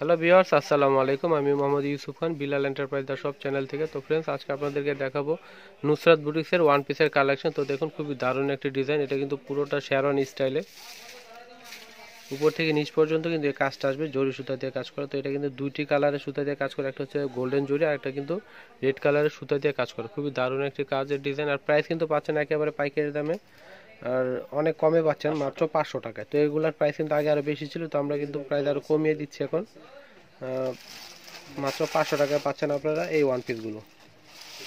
Hello viewers আসসালামু আলাইকুম আমি মোহাম্মদ ইউসুফ খান বিলাল এন্টারপ্রাইজ দা সব চ্যানেল থেকে। তো ফ্রেন্ডস আজকে আপনাদেরকে দেখাবো নুসরাত বুটিক্সের ওয়ান পিসের কালেকশন তো দেখুন, খুবই দারুণ একটি ডিজাইন এটা কিন্তু পুরোটা শেরন স্টাইলে উপর থেকে নিচ পর্যন্ত কিন্তু এই কাজটা আসবে, জরি সুতা দিয়ে কাজ করা। তো এটা কিন্তু দুইটি কালারের সুতা দিয়ে কাজ করে। একটা হচ্ছে গোল্ডেন জরি, আর একটা কিন্তু রেড কালারের সুতা দিয়ে কাজ করে। খুবই দারুণ একটি কাজের ডিজাইন আর প্রাইস কিন্তু পাচ্ছেন একেবারে পাইকারি দামে। আর অনেক কমে পাচ্ছেন মাত্র পাঁচশো টাকায়। তো এগুলোর প্রাইস কিন্তু আগে আরও বেশি ছিল তো আমরা কিন্তু প্রাইস আরও কমিয়ে দিচ্ছি এখন। মাত্র পাঁচশো টাকায় পাচ্ছেন আপনারা এই ওয়ান পিসগুলো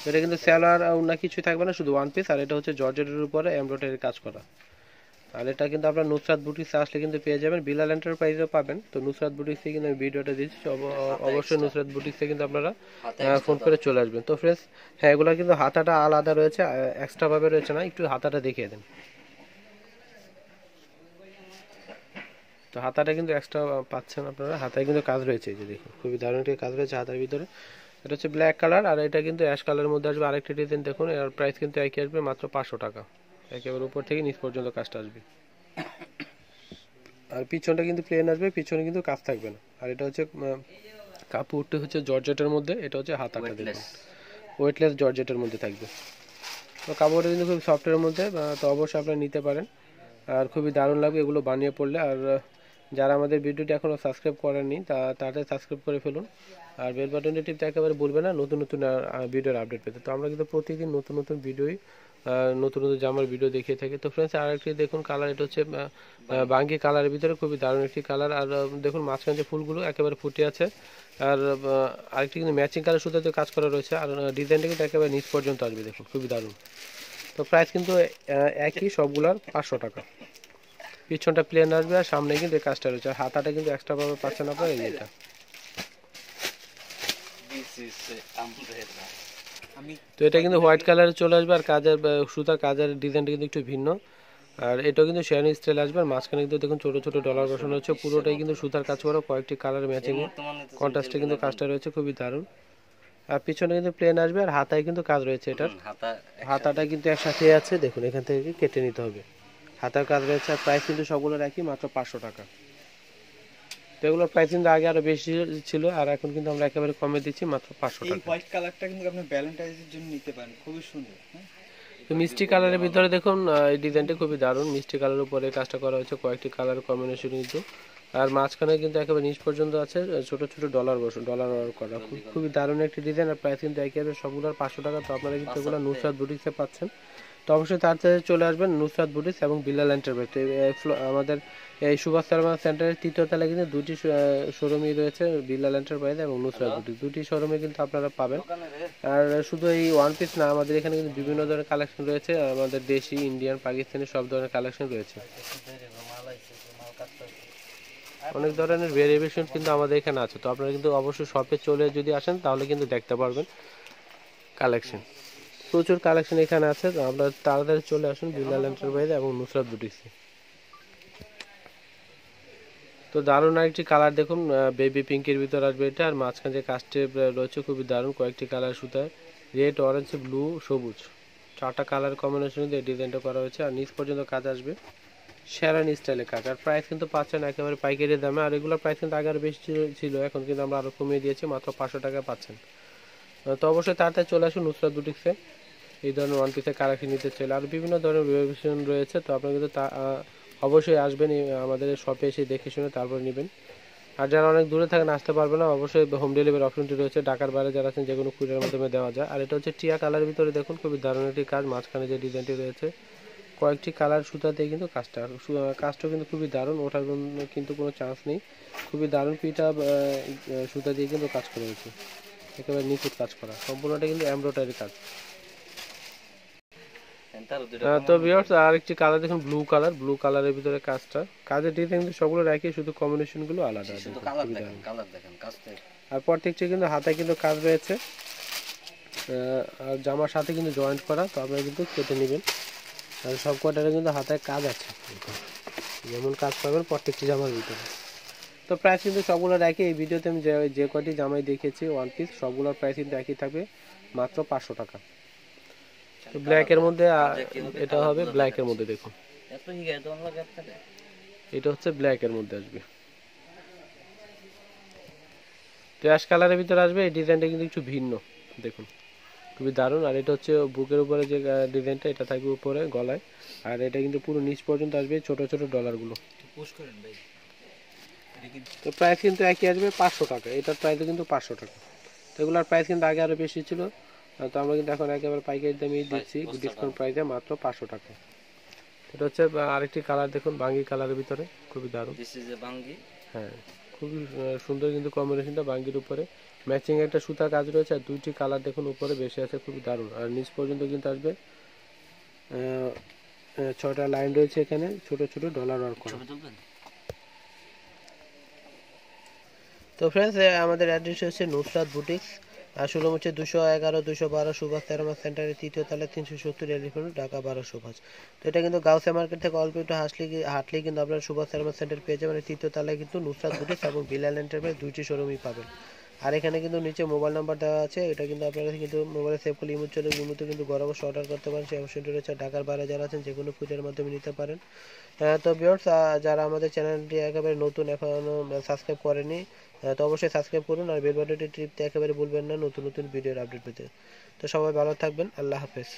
এটা কিন্তু স্যালোয়ার না কিছুই থাকবে না শুধু ওয়ান পিস আর এটা হচ্ছে জর্জেটের উপরে এমব্রয়ডারি কাজ করা। আর এটা কিন্তু আপনার নুসরাত বুটিক্সে আসলে কিন্তু পেয়ে যাবেন বিলাল এন্টারপ্রাইজেও পাবেন। তো নুসরাত বুটিক্সে কিন্তু আমি ভিডিওটা দিচ্ছি অব- অবশ্যই নুসরাত বুটিক্সে কিন্তু আপনারা ফোন করে চলে আসবেন। তো ফ্রেন্ডস হ্যাঁ এগুলো কিন্তু হাতাটা আলাদা রয়েছে এক্সট্রাভাবে রয়েছে না একটু হাতাটা দেখিয়ে দেন। তো হাতাটা কিন্তু এক্সট্রা পাচ্ছেন আপনারা। হাতায় কিন্তু কাজ রয়েছে এই যে দেখুন খুবই দারুণ একটি কাজ রয়েছে হাতার ভিতরে। এটা হচ্ছে ব্ল্যাক কালার আর এটা কিন্তু অ্যাশ কালারের মধ্যে আসবে। আরেকটি ডিজাইন দেখুন এর প্রাইস কিন্তু একই আসবে মাত্র পাঁচশো টাকা। একেবারে উপর থেকে নিচ পর্যন্ত কাজটা আসবে। আর পিছনটা কিন্তু প্লেন আসবে পিছনে কিন্তু কাজ থাকবে না। আর এটা হচ্ছে কাপড়টি হচ্ছে জর্জেটের মধ্যে এটা হচ্ছে হাতাটা দেখুন। ওয়েটলেস জর্জেটের মধ্যে থাকবে। তো কাপড়টা কিন্তু খুব সফটের মধ্যে তো অবশ্যই আপনারা নিতে পারেন। আর খুবই দারুণ লাগবে এগুলো বানিয়ে পড়লে। আর যারা আমাদের ভিডিওটি এখনও সাবস্ক্রাইব করেননি, তা তাড়াতাড়ি সাবস্ক্রাইব করে ফেলুন। আর বেল বাটনটি টিপতে একেবারে ভুলবে না, নতুন নতুন ভিডিওর আপডেট পেতে। তো আমরা কিন্তু প্রতিদিন নতুন নতুন ভিডিওই নতুন নতুন জামার ভিডিও দেখিয়ে থাকি। তো ফ্রেন্ডস আর একটি দেখুন কালার এটা হচ্ছে বাঙ্গি কালারের ভিতরে খুবই দারুণ একটি কালার আর দেখুন মাঝখানে যে ফুলগুলো একেবারে ফুটে আছে। আর আরেকটি কিন্তু ম্যাচিং কালার সুতাতে কাজ করা রয়েছে। আর ডিজাইনটা কিন্তু একেবারে নিচ পর্যন্ত আসবে, দেখুন, খুবই দারুণ। তো প্রাইস কিন্তু একই, সবগুলার পাঁচশো টাকা। পিছনটা প্লেন আসবে আর সামনে কিন্তু এই কাজটা রয়েছে। আর হাতাটা কিন্তু এক্সট্রা ভাবে পাচ্ছেন আপনার এই এটা। তো এটা কিন্তু হোয়াইট কালারে চলে আসবে আর কাজের সুতার কাজের ডিজাইনটা কিন্তু একটু ভিন্ন। আর এটাও কিন্তু শেয়ানি স্টাইল আসবে আর মাঝখানে কিন্তু দেখুন ছোটো ছোটো ডলার বসানো হচ্ছে পুরোটাই কিন্তু সুতার কাজ করা কয়েকটি কালার ম্যাচিং কন্ট্রাস্টে কিন্তু কাজটা রয়েছে খুবই দারুণ। আর পিছনে কিন্তু প্লেন আসবে আর হাতায় কিন্তু কাজ রয়েছে এটার। হাতাটা কিন্তু একসাথে আছে দেখুন এখান থেকে কেটে নিতে হবে। হাতার কাজ রয়েছে আর প্রাইস কিন্তু সবগুলো রাখি মাত্র পাঁচশো টাকা। তো এগুলোর প্রাইস কিন্তু আগে আরও বেশি ছিল আর এখন কিন্তু আমরা একেবারে কমে দিচ্ছি মাত্র পাঁচশো এই টাকা। হোয়াইট কালারটা কিন্তু আপনি ভ্যালেন্টাইন্সের জন্য নিতে পারেন খুবই সুন্দর হ্যাঁ? তো মিষ্টি কালারের ভিতরে দেখুন এই ডিজাইনটা খুবই দারুণ। মিষ্টি কালারের উপরে কাজটা করা হয়েছে কয়েকটি কালার কম্বিনেশন কিন্তু আর মাঝখানে কিন্তু একেবারে নিচ পর্যন্ত আছে ছোট ছোট ডলার বসে ডলার অর্ডার করা। খুব- খুবই দারুণ একটি ডিজাইন আর প্রাইস কিন্তু একই আছে সবগুলোর পাঁচশো টাকা। তো আপনারা কিন্তু এগুলো নুসরাত বুটিক্সে পাচ্ছেন। তো অবশ্যই তাড়াতাড়ি চলে আসবেন নুসরাত বুটিক্স এবং বিল্লাল এন্টারপ্রাইজ। আমাদের এই সুভাষ শর্মা সেন্টারের তৃতীয় তলায় কিন্তু দুটি শোরুমই রয়েছে বিল্লাল এন্টারপ্রাইজ এবং নুসরাত বুটিক্স দুটি শোরুমে কিন্তু আপনারা পাবেন। আর শুধু এই ওয়ান পিস না আমাদের এখানে কিন্তু বিভিন্ন ধরনের কালেকশন রয়েছে। আমাদের দেশি ইন্ডিয়ান পাকিস্তানি সব ধরনের কালেকশন রয়েছে। অনেক ধরনের ভেরিয়েশন কিন্তু আমাদের এখানে আছে। তো আপনারা কিন্তু অবশ্যই শপে চলে যদি আসেন তাহলে কিন্তু দেখতে পারবেন কালেকশন প্রচুর কালেকশন এখানে আছে। আপনারা তাড়াতাড়ি চলে আসুন বিল্লাল এন্টারপ্রাইজ এবং নুসরাত বুটিক্সে তো দারুণ একটি কালার দেখুন বেবি পিঙ্কের ভিতর আসবে এটা, আর মাঝখানে যে কাস্টে রয়েছে খুবই দারুণ, কয়েকটি কালার সুতায় রেড অরেঞ্জ ব্লু সবুজ। চারটা কালার কম্বিনেশন দিয়ে ডিজাইনটা করা হয়েছে, আর নিচ পর্যন্ত কাজ আসবে শ্যারান স্টাইলে কাজ। আর প্রাইস কিন্তু পাচ্ছেন একেবারে পাইকারি দামে, আর এগুলোর প্রাইস কিন্তু আগে বেশি ছিল- এখন কিন্তু আমরা আরও কমিয়ে দিয়েছি, মাত্র পাঁচশো টাকা পাচ্ছেন। তো অবশ্যই তাড়াতাড়ি চলে আসুন নুসরাত বুটিক্সে এই ধরনের ওয়ান পিসের কালেকশন নিতে চাইলে। আর বিভিন্ন ধরনের ভেরিয়েশন রয়েছে তো আপনারা কিন্তু তা অবশ্যই আসবেন আমাদের শপে এসে দেখে শুনে তারপর নেবেন। আর যারা অনেক দূরে থাকেন আসতে পারবে না অবশ্যই হোম ডেলিভারি অপশনটি রয়েছে ঢাকার বাইরে যারা আছেন যে কোনো কুরিয়ার মাধ্যমে দেওয়া যায়। আর এটা হচ্ছে টিয়া কালারের ভিতরে দেখুন খুবই দারুণ একটি কাজ মাঝখানে যে ডিজাইনটি রয়েছে কয়েকটি কালার সুতা দিয়ে কিন্তু কাজটা আর সু- আহ, কাজটা কিন্তু খুবই দারুণ ওঠার কিন্তু কোনো চান্স নেই। খুবই দারুণ পিটা সুতা দিয়ে কিন্তু কাজ করা হয়েছে। একেবারে নিখুঁত কাজ করা সম্পূর্ণটা কিন্তু এমব্রয়ডারি কাজ। তো ভিউয়ার্স আর একটি কালার দেখুন ব্লু কালার ব্লু কালারের ভিতরে কাজটা। কাজের ডিজাইন কিন্তু সবগুলো একই শুধু কম্বিনেশনগুলো আলাদা দেখুন, কালার দেখেন কালার দেখেন কাজ থেকে আর প্রত্যেকটি কিন্তু হাতে কিন্তু কাজ রয়েছে। আর জামার সাথে কিন্তু জয়েন্ট করা তো আপনারা কিন্তু কেটে নেবেন। আর সব কটারে কিন্তু হাতায় কাজ আছে। যেমন কাজ পাবেন প্রত্যেকটি জামার ভিতরে। তো প্রাইস কিন্তু সবগুলোর একই। এই ভিডিওতে আমি যে যে কটি জামাই দেখেছি ওয়ান পিস সবগুলোর প্রাইস কিন্তু একই থাকবে মাত্র পাঁচশো টাকা। ব্ল্যাকের মধ্যে এটা হবে ব্ল্যাকের মধ্যে দেখুন এটা হচ্ছে ব্ল্যাকের মধ্যে আসবে। তো অ্যাশ কালারের ভিতরে আসবে এই ডিজাইনটা কিন্তু একটু ভিন্ন দেখুন। খুবই দারুণ। আর এটা হচ্ছে বুকের উপরে যে ডিজাইনটা এটা থাকবে উপরে গলায়। আর এটা কিন্তু পুরো নিচ পর্যন্ত আসবে ছোট ছোট ডলারগুলো তো প্রাইস কিন্তু একই আসবে পাঁচশো টাকা। এটার প্রাইস কিন্তু পাঁচশো টাকা। তো এগুলোর প্রাইস কিন্তু আগে আরও বেশি ছিল। তো আমরা কিন্তু এখন একেবারে পাইকারি দামে দিচ্ছি ডিসকাউন্ট প্রাইসে মাত্র পাঁচশো টাকা। এটা হচ্ছে আরেকটি কালার দেখুন বাঙ্গি কালারের ভিতরে খুবই দারুণ। দিস ইজ এ বাঙ্গি। হ্যাঁ খুবই সুন্দর কিন্তু কম্বিনেশনটা বাঙ্গির উপরে। ম্যাচিং একটা সুতা কাজ রয়েছে আর দুইটি কালার দেখুন উপরে বেশি আছে খুবই দারুণ। আর নিচ পর্যন্ত কিন্তু আসবে ছয়টা লাইন রয়েছে এখানে ছোট ছোট ডলার ওয়ার্ক করা। তো ফ্রেন্ডস আমাদের অ্যাড্রেস হচ্ছে নুসরাত বুটিক্স শোরুম হচ্ছে দুশো এগারো, দুশো বারো, সুভাষ তেরোমা সেন্টারের তৃতীয় তলায় তিনশো সত্তর এলিফেন্ট ঢাকা বারো, সুভাষ। তো এটা কিন্তু গাউসে মার্কেট থেকে অল্প একটু হাসলে হাঁটলেই কিন্তু আপনারা সুভাষ তেরোমা সেন্টার পেয়ে যাবেন। তৃতীয় তলায় কিন্তু নুসরাত বুটিক্স এবং বিলাল এন্টারপ্রাইজ দুইটি শোরুমই পাবেন। আর এখানে কিন্তু নিচে মোবাইল নাম্বার দেওয়া আছে। এটা কিন্তু আপনারা কিন্তু মোবাইলে সেভ করলে ইমুর চলে কিন্তু ঘর অবশ্যই অর্ডার করতে পারেন। সেই অপশনটি রয়েছে। ঢাকার বাইরে যারা আছেন যে কোনো পুজোর মাধ্যমে নিতে পারেন। তো বিয়ার্স যারা আমাদের চ্যানেলটি একেবারে নতুন, এখনও সাবস্ক্রাইব করেনি তো অবশ্যই সাবস্ক্রাইব করুন আর বেল বাটনটি টিপতে একেবারে ভুলবেন না নতুন নতুন ভিডিওর আপডেট পেতে। তো সবাই ভালো থাকবেন, আল্লাহ হাফেজ।